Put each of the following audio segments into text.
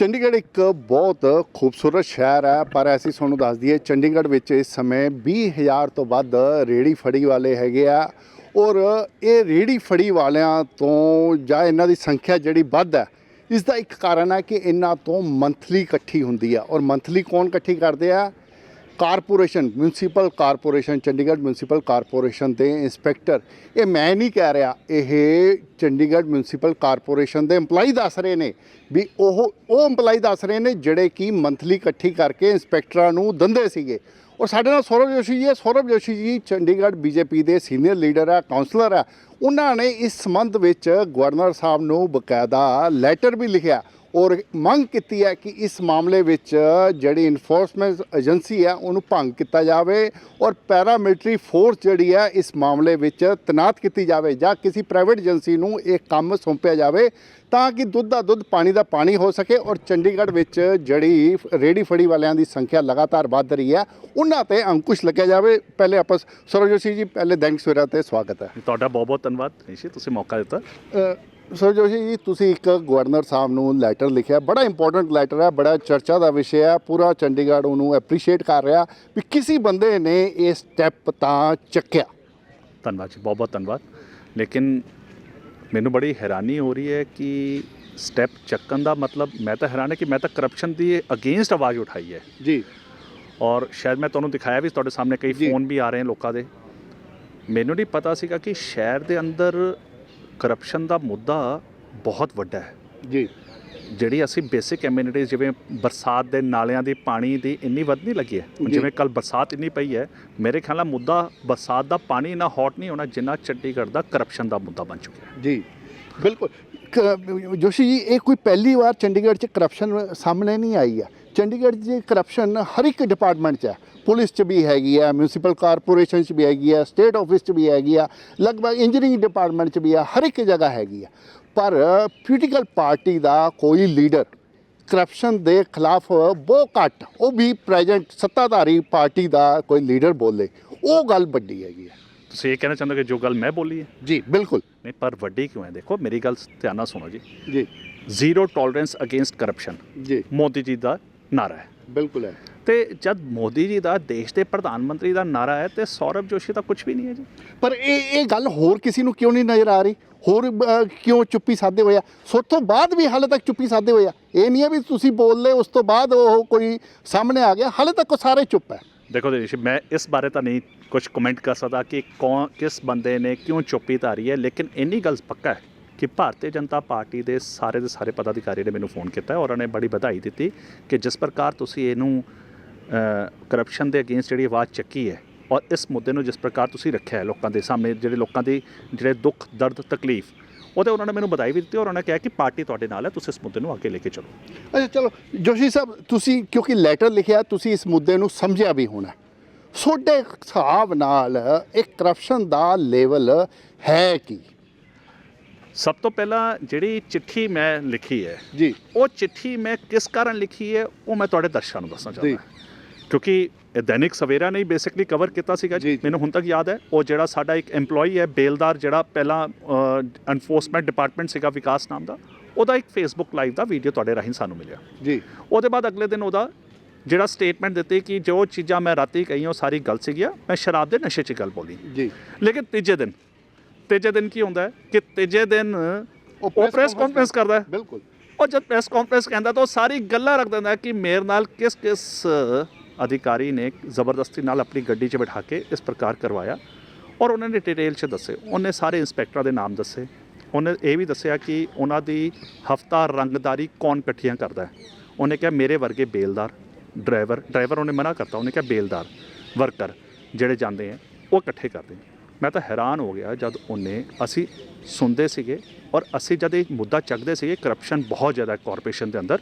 ਚੰਡੀਗੜ੍ਹ ਇੱਕ ਬਹੁਤ ਖੂਬਸੂਰਤ ਸ਼ਹਿਰ ਹੈ, ਪਰ ਅਸੀਂ ਤੁਹਾਨੂੰ ਦੱਸ ਦਈਏ, ਚੰਡੀਗੜ੍ਹ ਵਿੱਚ ਇਸ ਸਮੇਂ 20000 ਤੋਂ ਵੱਧ ਰੇੜੀ ਫੜੀ ਵਾਲੇ ਹੈਗੇ ਆ ਔਰ ਇਹ ਰੇੜੀ ਫੜੀ ਵਾਲਿਆਂ ਤੋਂ ਜਾਂ ਇਹਨਾਂ ਦੀ ਸੰਖਿਆ ਜਿਹੜੀ ਵੱਧ ਹੈ, ਇਸ ਦਾ ਇੱਕ ਕਾਰਨ ਹੈ ਕਿ ਇਹਨਾਂ ਤੋਂ ਮੰਥਲੀ ਇਕੱਠੀ ਹੁੰਦੀ ਆ ਔਰ ਮੰਥਲੀ ਕੌਣ ਇਕੱਠੀ ਕਰਦੇ ਆ? Corporation municipal corporation, Chandigarh municipal corporation ਦੇ ਇੰਸਪੈਕਟਰ। ਇਹ ਮੈਂ ਨਹੀਂ ਕਹਿ ਰਿਹਾ, ਇਹ ਚੰਡੀਗੜ੍ਹ ਮਿਊਨਿਸਪਲ ਕਾਰਪੋਰੇਸ਼ਨ ਦੇ EMPLOYEE ਦੱਸ ਰਹੇ ਨੇ ਵੀ ਉਹ ਉਹ EMPLOYEE ਦੱਸ ਰਹੇ ਨੇ ਜਿਹੜੇ ਕਿ ਮੰਥਲੀ ਇਕੱਠੀ ਕਰਕੇ ਇੰਸਪੈਕਟਰਾਂ ਨੂੰ ਦਿੰਦੇ ਸੀਗੇ। ਔਰ ਸਾਡੇ ਨਾਲ ਸੌਰਵ ਜੋਸ਼ੀ ਜੀ ਹੈ। ਸੌਰਵ ਜੋਸ਼ੀ ਜੀ ਚੰਡੀਗੜ੍ਹ ਬੀਜੇਪੀ ਦੇ ਸੀਨੀਅਰ ਲੀਡਰ ਆ ਕਾਉਂਸਲਰ ਆ ਉਹਨਾਂ ਨੇ ਇਸ ਸੰਬੰਧ ਵਿੱਚ ਗਵਰਨਰ ਸਾਹਿਬ ਨੂੰ ਬਕਾਇਦਾ ਲੈਟਰ ਵੀ ਲਿਖਿਆ। ਔਰ ਮੰਗ ਕੀਤੀ ਹੈ ਕਿ ਇਸ ਮਾਮਲੇ ਵਿੱਚ ਜਿਹੜੀ ਇਨਫੋਰਸਮੈਂਟ ਏਜੰਸੀ ਹੈ ਉਹਨੂੰ ਭੰਗ ਕੀਤਾ ਜਾਵੇ ਔਰ ਪੈਰਾਮਿਲਟਰੀ ਫੋਰਸ ਜਿਹੜੀ ਹੈ ਇਸ ਮਾਮਲੇ ਵਿੱਚ ਤੈਨਾਤ ਕੀਤੀ ਜਾਵੇ ਜਾਂ ਕਿਸੇ ਪ੍ਰਾਈਵੇਟ ਏਜੰਸੀ ਨੂੰ ਇਹ ਕੰਮ ਸੌਂਪਿਆ ਜਾਵੇ ਤਾਂ ਕਿ ਦੁੱਧ ਦਾ ਦੁੱਧ ਪਾਣੀ ਦਾ ਪਾਣੀ ਹੋ ਸਕੇ ਔਰ ਚੰਡੀਗੜ੍ਹ ਵਿੱਚ ਜਿਹੜੀ ਰੇੜੀ ਫੜੀ ਵਾਲਿਆਂ ਦੀ ਸੰਖਿਆ ਲਗਾਤਾਰ ਵੱਧ ਰਹੀ ਹੈ ਉਹਨਾਂ ਤੇ ਅੰਕੁਸ਼ ਲੱਗਿਆ ਜਾਵੇ। ਪਹਿਲੇ ਆਪਾਂ ਸਰਵਜੋਸ਼ੀ ਜੀ ਪਹਿਲੇ ਥੈਂਕਸ ਸਵੇਰਾ ਤੇ ਸਵਾਗਤ ਹੈ। ਤੁਹਾਡਾ ਬਹੁਤ ਬਹੁਤ ਧੰਨਵਾਦ। ਤੁਸੀਂ ਮੌਕਾ ਦਿੱਤਾ। ਸਰ ਜੋਸ਼ੀ ਜੀ ਤੁਸੀਂ ਇੱਕ ਗਵਰਨਰ ਸਾਹਿਬ ਨੂੰ ਲੈਟਰ ਲਿਖਿਆ ਬੜਾ ਇੰਪੋਰਟੈਂਟ ਲੈਟਰ ਹੈ ਬੜਾ ਚਰਚਾ ਦਾ ਵਿਸ਼ਾ ਹੈ ਪੂਰਾ ਚੰਡੀਗੜ੍ਹ ਉਹਨੂੰ ਐਪਰੀਸ਼ੀਏਟ ਕਰ ਰਿਹਾ ਵੀ ਕਿਸੇ ਬੰਦੇ ਨੇ ਇਹ ਸਟੈਪ ਤਾਂ ਚੱਕਿਆ। ਧੰਨਵਾਦ ਜੀ ਬਹੁਤ ਬਹੁਤ ਧੰਨਵਾਦ। ਲੇਕਿਨ ਮੈਨੂੰ ਬੜੀ ਹੈਰਾਨੀ ਹੋ ਰਹੀ ਹੈ ਕਿ ਸਟੈਪ ਚੱਕਣ ਦਾ ਮਤਲਬ ਮੈਂ ਤਾਂ ਹੈਰਾਨ ਹੈ ਕਿ ਮੈਂ ਤਾਂ ਕਰਪਸ਼ਨ ਦੀ ਅਗੇਂਸਟ ਆਵਾਜ਼ ਉਠਾਈ ਹੈ। ਜੀ। ਔਰ ਸ਼ਾਇਦ ਮੈਂ ਤੁਹਾਨੂੰ ਦਿਖਾਇਆ ਵੀ ਤੁਹਾਡੇ ਸਾਹਮਣੇ ਕਈ। ਫੋਨ ਵੀ ਆ ਰਹੇ ਹਨ ਲੋਕਾਂ ਦੇ। ਮੈਨੂੰ ਨਹੀਂ ਪਤਾ ਸੀਗਾ ਕਿ ਸ਼ਹਿਰ ਦੇ ਅੰਦਰ ਕਰਪਸ਼ਨ ਦਾ ਮੁੱਦਾ ਬਹੁਤ ਵੱਡਾ ਹੈ। ਜੀ। ਜਿਹੜੀ ਅਸੀਂ ਬੇਸਿਕ ਐਮਿਨਿਟੀਜ਼ ਜਿਵੇਂ ਬਰਸਾਤ ਦੇ ਨਾਲਿਆਂ ਦੀ ਪਾਣੀ ਦੀ ਇੰਨੀ ਵੱਧ ਨਹੀਂ ਲੱਗੀ ਹੈ। ਜਿਵੇਂ ਕੱਲ ਬਰਸਾਤ ਇੰਨੀ ਪਈ ਹੈ ਮੇਰੇ ਖਿਆਲ ਨਾਲ ਮੁੱਦਾ ਬਰਸਾਤ ਦਾ ਪਾਣੀ ਨਾ ਹੌਟ ਨਹੀਂ ਹੋਣਾ ਜਿੰਨਾ ਚੰਡੀਗੜ੍ਹ ਦਾ ਕਰਪਸ਼ਨ ਦਾ ਮੁੱਦਾ ਬਣ ਚੁੱਕਿਆ ਹੈ। ਜੀ ਬਿਲਕੁਲ। ਜੋਸ਼ੀ ਜੀ ਇਹ ਕੋਈ ਪਹਿਲੀ ਵਾਰ ਚੰਡੀਗੜ੍ਹ 'ਚ ਕਰਪਸ਼ਨ ਸਾਹਮਣੇ ਨਹੀਂ ਆਈ ਹੈ ਚੰਡੀਗੜ੍ਹ 'ਚ ਕਰਪਸ਼ਨ ਹਰ ਇੱਕ ਡਿਪਾਰਟਮੈਂਟ 'ਚ ਹੈ। ਪੁਲਿਸ 'ਚ ਵੀ ਹੈਗੀ ਆ ਮਿਊਨਿਸਪਲ ਕਾਰਪੋਰੇਸ਼ਨ 'ਚ ਵੀ ਹੈਗੀ ਆ ਸਟੇਟ ਆਫਿਸ 'ਚ ਵੀ ਹੈਗੀ ਆ ਲਗਭਗ ਇੰਜੀਨੀਅਰਿੰਗ ਡਿਪਾਰਟਮੈਂਟ 'ਚ ਵੀ ਆ ਹਰ ਇੱਕ ਜਗ੍ਹਾ ਹੈਗੀ ਆ ਪਰ ਪੋਲੀਟੀਕਲ ਪਾਰਟੀ ਦਾ ਕੋਈ ਲੀਡਰ ਕਰਪਸ਼ਨ ਦੇ ਖਿਲਾਫ ਬਹੁਤ ਘੱਟ ਉਹ ਵੀ ਪ੍ਰੈਜ਼ੈਂਟ ਸੱਤਾਧਾਰੀ ਪਾਰਟੀ ਦਾ ਕੋਈ ਲੀਡਰ ਬੋਲੇ ਉਹ ਗੱਲ ਵੱਡੀ ਹੈਗੀ ਆ ਤੁਸੀਂ ਇਹ ਕਹਿਣਾ ਚਾਹੁੰਦੇ ਹੋ ਕਿ ਜੋ ਗੱਲ ਮੈਂ ਬੋਲੀ ਹੈ? ਜੀ ਬਿਲਕੁਲ। ਨਹੀਂ ਪਰ ਵੱਡੀ ਕਿਉਂ ਹੈ? ਦੇਖੋ ਮੇਰੀ ਗੱਲ ਧਿਆਨ ਨਾਲ ਸੁਣੋ ਜੀ। ਜੀ। ਜ਼ੀਰੋ ਟੋਲਰੈਂਸ ਅਗੇਂਸਟ ਕਰਪਸ਼ਨ ਜੀ। ਮੋਦੀ ਜੀ ਦਾ ਨਾਰਾ ਹੈ। ਬਿਲਕੁਲ ਹੈ। ਤੇ ਜਦ ਮੋਦੀ ਜੀ ਦਾ ਦੇਸ਼ ਦੇ ਪ੍ਰਧਾਨ ਮੰਤਰੀ ਦਾ ਨਾਰਾ ਹੈ ਤੇ ਸੌਰਵ ਜੋਸ਼ੀ ਦਾ ਕੁਝ ਵੀ ਨਹੀਂ ਹੈ ਜੀ। ਪਰ ਇਹ ਇਹ ਗੱਲ ਹੋਰ ਕਿਸੇ ਨੂੰ ਕਿਉਂ ਨਹੀਂ ਨਜ਼ਰ ਆ ਰਹੀ? ਹੋਰ ਕਿਉਂ ਚੁੱਪੀ ਸਾਧੇ ਹੋਇਆ ਸੋ ਤੋਂ ਬਾਅਦ ਵੀ ਹਾਲੇ ਤੱਕ ਚੁੱਪੀ ਸਾਧੇ ਹੋਇਆ ਇਹ ਨਹੀਂ ਹੈ ਵੀ ਤੁਸੀਂ ਬੋਲ ਲਏ ਉਸ ਤੋਂ ਬਾਅਦ ਉਹ ਕੋਈ ਸਾਹਮਣੇ ਆ ਗਿਆ। ਹਾਲੇ ਤੱਕ ਉਹ ਸਾਰੇ ਚੁੱਪ ਹੈ। ਦੇਖੋ ਦੇਸ਼ ਮੈਂ ਇਸ ਬਾਰੇ ਤਾਂ ਨਹੀਂ ਕੁਝ ਕਮੈਂਟ ਕਰ ਸਕਦਾ ਕਿ ਕੌਣ ਕਿਸ ਬੰਦੇ ਨੇ ਕਿਉਂ ਚੁੱਪੀ ਧਾਰੀ ਹੈ ਲੇਕਿਨ ਇੰਨੀ ਗੱਲ ਪੱਕਾ ਹੈ ਕਿ ਭਾਰਤੀ ਜਨਤਾ ਪਾਰਟੀ ਦੇ ਸਾਰੇ ਦੇ ਸਾਰੇ ਪਦਾਧਿਕਾਰੀ ਨੇ ਮੈਨੂੰ ਫੋਨ ਕੀਤਾ ਔਰ ਉਹਨਾਂ ਨੇ ਬੜੀ ਵਧਾਈ ਦਿੱਤੀ ਕਿ ਜਿਸ ਪ੍ਰਕਾਰ ਤੁਸੀਂ ਇਹਨੂੰ ਕਰਪਸ਼ਨ ਦੇ ਅਗੇਂਸਟ ਜਿਹੜੀ ਆਵਾਜ਼ ਚੱਕੀ ਹੈ ਔਰ ਇਸ ਮੁੱਦੇ ਨੂੰ ਜਿਸ ਪ੍ਰਕਾਰ ਤੁਸੀਂ ਰੱਖਿਆ ਹੈ ਲੋਕਾਂ ਦੇ ਸਾਹਮਣੇ, ਜਿਹੜੇ ਲੋਕਾਂ ਦੀ ਜਿਹੜੇ ਦੁੱਖ, ਦਰਦ, ਤਕਲੀਫ, ਉਹਦੇ ਉਹਨਾਂ ਨੇ ਮੈਨੂੰ ਵਧਾਈ ਵੀ ਦਿੱਤੀ ਔਰ ਉਹਨਾਂ ਨੇ ਕਿਹਾ ਕਿ ਪਾਰਟੀ ਤੁਹਾਡੇ ਨਾਲ ਹੈ, ਤੁਸੀਂ ਇਸ ਮੁੱਦੇ ਨੂੰ ਅੱਗੇ ਲੈ ਕੇ ਚਲੋ। ਅੱਛਾ, ਚਲੋ, ਜੋਸ਼ੀ ਸਾਹਿਬ, ਤੁਸੀਂ ਕਿਉਂਕਿ ਲੈਟਰ ਲਿਖਿਆ, ਤੁਸੀਂ ਇਸ ਮੁੱਦੇ ਨੂੰ ਸਮਝਿਆ ਵੀ ਹੋਣਾ ਤੁਹਾਡੇ ਹਿਸਾਬ ਨਾਲ ਇਹ ਕਰਪਸ਼ਨ ਦਾ ਲੈਵਲ ਹੈ ਕੀ? ਸਭ ਤੋਂ ਪਹਿਲਾਂ ਜਿਹੜੀ ਚਿੱਠੀ ਮੈਂ ਲਿਖੀ ਹੈ ਜੀ। ਉਹ ਚਿੱਠੀ ਮੈਂ ਕਿਸ ਕਾਰਨ ਲਿਖੀ ਹੈ ਉਹ ਮੈਂ ਤੁਹਾਡੇ ਦਰਸ਼ਕਾਂ ਨੂੰ ਦੱਸਣਾ ਚਾਹੁੰਦਾ। ਕਿਉਂਕਿ ਇਹ ਦੈਨਿਕ ਸਵੇਰਾ ਨੇ ਬੇਸਿਕਲੀ ਕਵਰ ਕੀਤਾ ਸੀਗਾ ਜੀ। ਮੈਨੂੰ ਹੁਣ ਤੱਕ ਯਾਦ ਹੈ ਉਹ ਜਿਹੜਾ ਸਾਡਾ ਇੱਕ EMPLOYEE ਹੈ ਬੇਲਦਾਰ ਜਿਹੜਾ ਪਹਿਲਾਂ ਐਨਫੋਰਸਮੈਂਟ ਡਿਪਾਰਟਮੈਂਟ ਸੀਗਾ ਵਿਕਾਸ ਨਾਮ ਦਾ ਉਹਦਾ ਇੱਕ ਫੇਸਬੁੱਕ ਲਾਈਵ ਦਾ ਵੀਡੀਓ ਤੁਹਾਡੇ ਰਾਹੀਂ ਸਾਨੂੰ ਮਿਲਿਆ। ਜੀ। ਉਹਦੇ ਬਾਅਦ ਅਗਲੇ ਦਿਨ ਉਹਦਾ ਜਿਹੜਾ ਸਟੇਟਮੈਂਟ ਦਿੱਤੀ ਕਿ ਜੋ ਚੀਜ਼ਾਂ ਮੈਂ ਰਾਤੀ ਕਹੀਆਂ ਉਹ ਸਾਰੀ ਗਲਤ ਸੀਗੀਆਂ ਮੈਂ ਸ਼ਰਾਬ ਦੇ ਨਸ਼ੇ 'ਚ ਗੱਲ ਬੋਲੀ। ਜੀ। ਲੇਕਿਨ ਤੀਜੇ ਦਿਨ ਤੀਜੇ ਦਿਨ ਕੀ ਹੁੰਦਾ ਹੈ? ਕਿ ਤੀਜੇ ਦਿਨ ਉਹ ਪ੍ਰੈਸ ਕਾਨਫਰੰਸ ਕਰਦਾ ਹੈ। ਬਿਲਕੁਲ। ਉਹ ਜਦ ਪ੍ਰੈਸ ਕਾਨਫਰੰਸ ਕਹਿੰਦਾ ਤਾਂ ਉਹ ਸਾਰੀ ਗੱਲਾਂ ਰੱਖ ਦਿੰਦਾ ਕਿ ਮੇਰੇ ਨਾਲ ਕਿਸ ਕਿਸ ਅਧਿਕਾਰੀ ਨੇ ਜ਼ਬਰਦਸਤੀ ਨਾਲ ਆਪਣੀ ਗੱਡੀ 'ਚ ਬਿਠਾ ਕੇ ਇਸ ਪ੍ਰਕਾਰ ਕਰਵਾਇਆ। ਔਰ ਉਹਨਾਂ ਨੇ ਡਿਟੇਲ 'ਚ ਦੱਸੇ। ਉਹਨੇ ਸਾਰੇ ਇੰਸਪੈਕਟਰਾਂ ਦੇ ਨਾਮ ਦੱਸੇ। ਉਹਨੇ ਇਹ ਵੀ ਦੱਸਿਆ ਕਿ ਉਹਨਾਂ ਦੀ ਹਫਤਾ ਰੰਗਦਾਰੀ ਕੌਣ ਇਕੱਠੀਆਂ ਕਰਦਾ ਹੈ? ਉਹਨੇ ਕਿਹਾ ਮੇਰੇ ਵਰਗੇ ਬੇਲਦਾਰ ਡਰਾਈਵਰ ਡਰਾਈਵਰ ਉਹਨੇ ਮਨਾ ਕਰਤਾ। ਉਹਨੇ ਕਿਹਾ ਬੇਲਦਾਰ ਵਰਕਰ ਜਿਹੜੇ ਜਾਂਦੇ ਆ ਉਹ ਇਕੱਠੇ ਕਰਦੇ ਨੇ। ਮੈਂ ਤਾਂ ਹੈਰਾਨ ਹੋ ਗਿਆ ਜਦ ਉਹਨੇ ਅਸੀਂ ਸੁਣਦੇ ਸੀਗੇ ਔਰ ਅਸੀਂ ਜਦ ਇਹ ਮੁੱਦਾ ਚੱਕਦੇ ਸੀਗੇ ਕਰਪਸ਼ਨ ਬਹੁਤ ਜ਼ਿਆਦਾ ਕਾਰਪੋਰੇਸ਼ਨ ਦੇ ਅੰਦਰ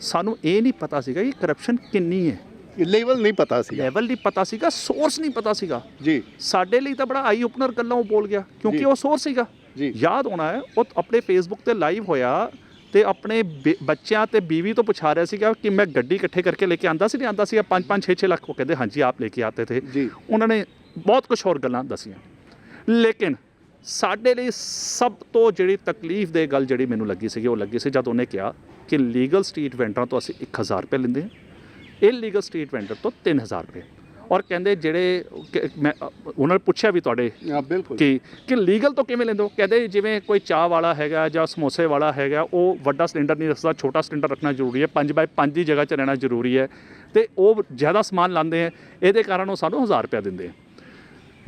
ਸਾਨੂੰ ਇਹ ਨਹੀਂ ਪਤਾ ਸੀਗਾ ਕਿ ਕਰਪਸ਼ਨ ਕਿੰਨੀ ਹੈ। ਲੈਵਲ ਨਹੀਂ ਪਤਾ ਸੀ ਲੈਵਲ ਨਹੀਂ ਪਤਾ ਸੀਗਾ ਸੋਰਸ ਨਹੀਂ ਪਤਾ ਸੀਗਾ। ਜੀ। ਸਾਡੇ ਲਈ ਤਾਂ ਬੜਾ ਆਈ ਓਪਨਰ ਗੱਲਾਂ ਉਹ ਬੋਲ ਗਿਆ। ਕਿਉਂਕਿ ਉਹ ਸੋਰਸ ਸੀਗਾ। ਜੀ। ਯਾਦ ਹੋਣਾ ਹੈ ਉਹ ਆਪਣੇ ਫੇਸਬੁੱਕ ਤੇ ਲਾਈਵ ਹੋਇਆ ਤੇ ਆਪਣੇ ਬੱਚਿਆਂ ਤੇ ਬੀਵੀ ਤੋਂ ਪੁੱਛਾ ਰਿਹਾ ਸੀਗਾ ਕਿ ਮੈਂ ਗੱਡੀ ਇਕੱਠੇ ਕਰਕੇ ਲੈ ਕੇ ਆਂਦਾ ਸੀ ਨਹੀਂ ਆਂਦਾ ਸੀ 5 5 6 6 ਲੱਖ ਉਹ ਕਹਿੰਦੇ ਹਾਂਜੀ ਆਪ ਲੈ ਕੇ ਆਤੇ ਥੇ। ਜੀ। ਉਹਨਾਂ ਨੇ ਬਹੁਤ ਕੁਝ ਹੋਰ ਗੱਲਾਂ ਦੱਸੀਆਂ। ਲੇਕਿਨ ਸਾਡੇ ਲਈ ਸਭ ਤੋਂ ਜਿਹੜੀ ਤਕਲੀਫ ਦੇ ਗੱਲ ਜਿਹੜੀ ਮੈਨੂੰ ਲੱਗੀ ਸੀਗੀ ਉਹ ਲੱਗੀ ਸੀ ਜਦ ਉਹਨੇ ਕਿਹਾ ਕਿ ਲੀਗਲ ਸਟਰੀਟ ਵੈਂਡਰਾਂ ਤੋਂ ਅਸੀਂ 1000 ਰੁਪਏ ਲੈਂਦੇ ਹਾਂ। ਇਲੀਗਲ ਸਟਰੀਟ ਵੈਂਡਰ ਤੋਂ 3000 ਰੁਪਏ। ਔਰ ਕਹਿੰਦੇ ਜਿਹੜੇ ਮੈਂ ਉਹਨਾਂ ਨੇ ਪੁੱਛਿਆ ਵੀ ਤੁਹਾਡੇ ਬਿਲਕੁਲ। ਕਿ ਕਿ ਲੀਗਲ ਤੋਂ ਕਿਵੇਂ ਲੈਂਦੇ ਹੋ? ਕਹਿੰਦੇ ਜਿਵੇਂ ਕੋਈ ਚਾਹ ਵਾਲਾ ਹੈਗਾ ਜਾਂ ਸਮੋਸੇ ਵਾਲਾ ਹੈਗਾ ਉਹ ਵੱਡਾ ਸਿਲੰਡਰ ਨਹੀਂ ਰੱਖਦਾ ਛੋਟਾ ਸਿਲੰਡਰ ਰੱਖਣਾ ਜ਼ਰੂਰੀ ਹੈ 5 ਬਾਈ 5 ਦੀ ਜਗ੍ਹਾ 'ਚ ਰਹਿਣਾ ਜ਼ਰੂਰੀ ਹੈ। ਤੇ ਉਹ ਜ਼ਿਆਦਾ ਸਮਾਨ ਲਾਉਂਦੇ ਆ ਇਹਦੇ ਕਾਰਨ ਉਹ ਸਾਨੂੰ 1000 ਰੁਪਇਆ ਦਿੰਦੇ ਆ